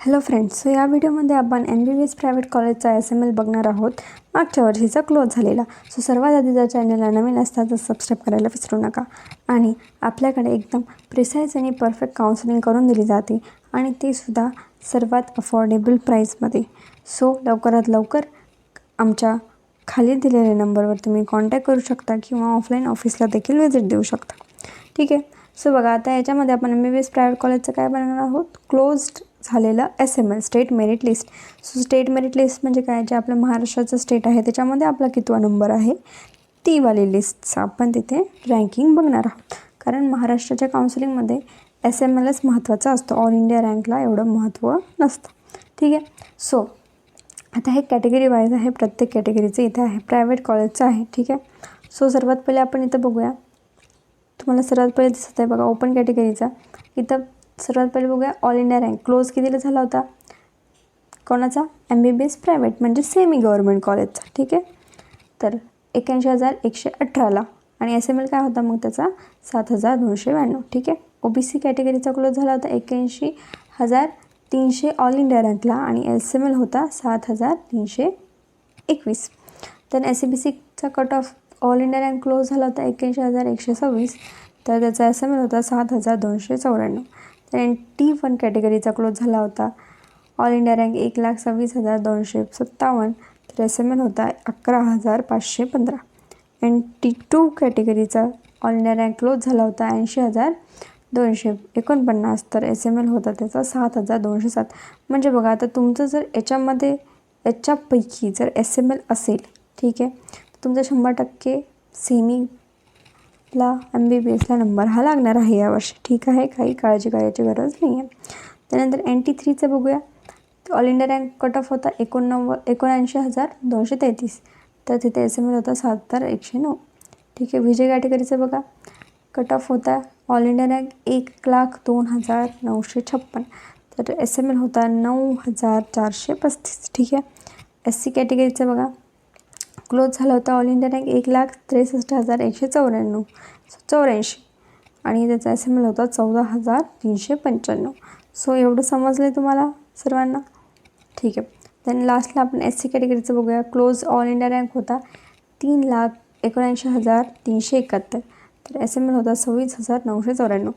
Hello friends so या व्हिडिओमध्ये आपण M B B S private कॉलेजचा एस एम एल बघणार आहोत. मागच्या वर्षीचा क्लोज झालेला. सो सर्वात आधी जर चॅनलला नवीन असता तर सबस्क्राईब करायला विसरू नका. आणि आपल्याकडे एकदम प्रिसाईज आणि परफेक्ट काउन्सिलिंग करून दिली जाते. आणि ते सुद्धा सर्वात अफोर्डेबल प्राईसमध्ये सो लवकरात लवकर आमच्या खाली दिलेल्या नंबरवर तुम्ही कॉन्टॅक्ट करू शकता किंवा ऑफलाईन ऑफिसला देखील व्हिजिट देऊ शकता. ठीक आहे? सो बघा आता याच्यामध्ये आपण M B B S private कॉलेजचं काय बनवणार आहोत? क्लोज्ड झालेलं S M L state merit list so state merit list म्हणजे काय? जे आपलं महाराष्ट्राचं स्टेट आहे त्याच्यामध्ये आपला कितवा नंबर आहे? ती लिस्टचा आपण तिथे रँकिंग बघणार आहोत. कारण महाराष्ट्राच्या काउन्सिलिंगमध्ये एस एम एलच महत्त्वाचा असतो. ऑल इंडिया रँकला एवढं महत्त्व नसतं. ठीक आहे? सो आता हे कॅटेगरी वाईज आहे प्रत्येक कॅटेगरीचं इथे आहे. प्रायव्हेट कॉलेजचं आहे. ठीक आहे? सो सर्वात पहिले आपण इथं बघूया. तुम्हाला सर्वात पहिले दिसत आहे बघा ओपन कॅटेगरीचा इथं सर्वात पहिले बघूया. ऑल इंडिया रँक क्लोज कितीला झाला होता? कोणाचा? M B B S private म्हणजे सेमी गव्हर्मेंट कॉलेजचा ठीक आहे? तर एक्याऐंशी हजार एकशे अठराला. आणि एस एम एल काय होता मग त्याचा? सात हजार दोनशे ब्याण्णव. ठीक आहे? ओ बी सी कॅटेगरीचा क्लोज झाला होता एक्याऐंशी हजार तीनशे ऑल इंडिया रँकला आणि एस एम एल होता सात हजार तीनशे एकवीस. तर एस सी बी सीचा cut off all India rank close झाला होता एक्याऐंशी हजार एकशे सव्वीस. तर त्याचा एस एम एल होता सात हजार दोनशे चौऱ्याण्णव. टी वन कॅटेगरीचा क्लोज झाला होता. ऑल इंडिया रँक एक लाख सव्वीस हजार दोनशे सत्तावन्न. तर एस एम एल होता अकरा हजार पाचशे पंधरा. एन टी टू कॅटेगरीचा ऑल इंडिया रँक क्लोज झाला होता ऐंशी हजार दोनशे एकोणपन्नास. तर एस एम एल होता त्याचा सात हजार दोनशे सात. म्हणजे बघा आता तुमचं जर याच्यामध्ये याच्यापैकी जर एस एम एल असेल ठीक आहे तर शंभर टक्के सेमी सेमीला एम बी बी एसला नंबर हा लागणार आहे यावर्षी ठीक आहे, काही काळजी करायची गरज नाही आहे त्यानंतर एन टी थ्रीचं बघूया. All India rank cut off होता एकोणनव्वद एकोणऐंशी हज़ार दोनशे तेहतीस. तर तिथे एस एम एल होता सात हज़ार एकशे नऊ. ठीक आहे, विजय कॅटेगरीचं बघा. कट ऑफ़ होता ऑल इंडिया रँक एक लाख दोन हज़ार नऊशे छप्पन. तर एस एम एल होता नऊ हज़ार चारशे पस्तीस. ठीक आहे एस सी कॅटेगरीचं बघा. क्लोज झाला होता ऑल इंडिया रँक एक लाख त्रेसष्ट हजार एकशे चौऱ्याण्णव. चौऱ्याऐंशी. आणि त्याचा एस एम एल होता चौदा हजार तीनशे पंच्याण्णव. सो एवढं समजलं आहे तुम्हाला सर्वांना? ठीक आहे. देन लास्टला आपण एस सी कॅटेगरीचं बघूया. क्लोज ऑल इंडिया रँक होता तीन लाख एकोणऐंशी हजार तीनशे एकाहत्तर. तर एस एम एल होता सव्वीस हजार नऊशे चौऱ्याण्णव.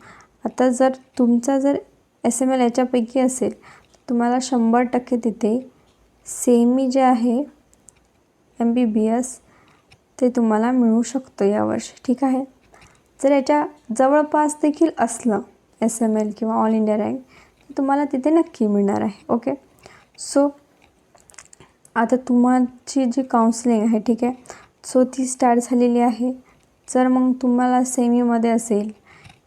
आता जर तुमचा जर एस एम एल याच्यापैकी असेल तर तुम्हाला शंभर टक्के तिथे सेमी जे आहे एम बी बी एस ते तुम्हाला मिळू शकतं यावर्षी ठीक आहे? जर याच्या जवळपास देखील असलं एस एम एल किंवा ऑल इंडिया रँक तर तुम्हाला तिथे नक्की मिळणार आहे ओके? सो आता तुमची जी काउन्सिलिंग आहे ठीक आहे? सो ती स्टार्ट झालेली आहे. जर मग तुम्हाला सेमीमध्ये असेल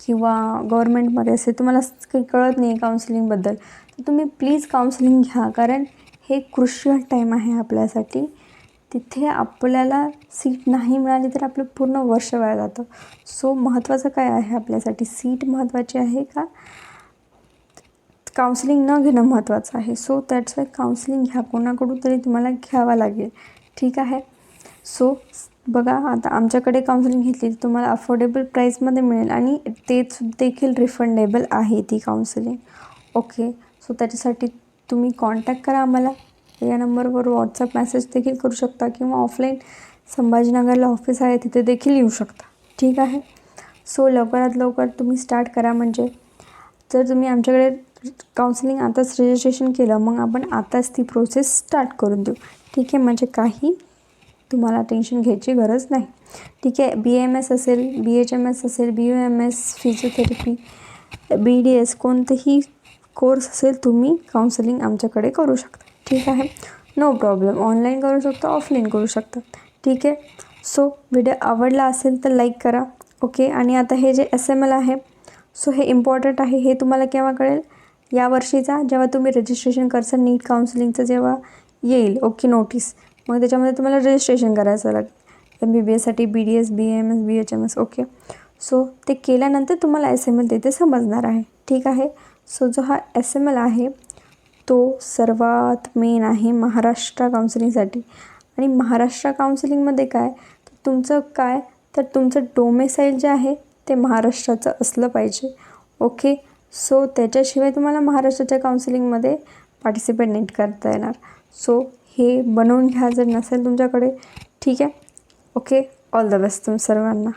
किंवा गव्हर्मेंटमध्ये असेल तुम्हाला काही कळत नाही आहे काउन्सिलिंगबद्दल तर तुम्ही प्लीज काउन्सिलिंग घ्या कारण हे क्रुशियल टाईम आहे आपल्यासाठी. तिथे आपल्याला सीट नाही मिळाली तर आपलं पूर्ण वर्ष वाया जातं. सो महत्त्वाचं काय आहे आपल्यासाठी? सीट महत्त्वाची आहे का? काउन्सिलिंग न घेणं महत्त्वाचं आहे. सो दॅट्स वाय काउन्सिलिंग घ्या कोणाकडून तरी तुम्हाला घ्यावं लागेल. ठीक आहे? सो बघा आता आमच्याकडे काउन्सिलिंग घेतली तुम्हाला अफोर्डेबल प्राईसमध्ये मिळेल आणि ते देखील रिफंडेबल आहे ती काउन्सिलिंग ओके सो त्याच्यासाठी तुम्ही कॉन्टॅक्ट करा आम्हाला. या नंबरवर व्हॉट्सअप मेसेज देखील करू शकता किंवा ऑफलाईन संभाजीनगरला ऑफिस आहे तिथे देखील येऊ शकता. ठीक आहे? सो लवकरात लवकर तुम्ही स्टार्ट करा म्हणजे. जर तुम्ही आमच्याकडे काउन्सिलिंग आताच रजिस्ट्रेशन केलं मग आपण आताच ती प्रोसेस स्टार्ट करून देऊ. ठीक आहे? म्हणजे काही तुम्हाला टेन्शन घ्यायची गरज नाही. ठीक आहे? बी एम एस असेल बी एच एम एस असेल B U M S physiotherapy B D S कोणतेही कोर्स असेल तुम्ही काउन्सिलिंग आमच्याकडे करू शकता. ठीक आहे. नो प्रॉब्लेम ऑनलाईन करू शकता ऑफलाईन करू शकता. ठीक आहे. सो व्हिडिओ आवडला असेल तर लाईक करा. ओके आणि आता हे जे एस एम एल आहे सो हे इम्पॉर्टंट आहे हे तुम्हाला केव्हा कळेल? यावर्षीचा जेव्हा तुम्ही रजिस्ट्रेशन करसाल नीट काउन्सिलिंगचं जेव्हा येईल. ओके नोटीस मग त्याच्यामध्ये तुम्हाला रजिस्ट्रेशन करायचं लागेल M B B एससाठी B D S B M S B H M S okay so ते केल्यानंतर तुम्हाला एस एम एल तिथे समजणार आहे. ठीक आहे? सो जो हा एस एम एल आहे तो सर्वात मेन आहे महाराष्ट्र काउन्सिलिंगसाठी आणि महाराष्ट्र काउन्सिलिंगमध्ये काय? तर तुमचं काय? तर तुमचं डोमेसाईल जे आहे ते महाराष्ट्राचं असलं पाहिजे. ओके सो त्याच्याशिवाय तुम्हाला महाराष्ट्राच्या काउन्सिलिंगमध्ये पार्टिसिपेट नीट करता येणार. सो हे बनवून घ्या जर नसेल तुमच्याकडे. ठीक आहे? ओके ऑल द बेस्ट तुम सर्वांना.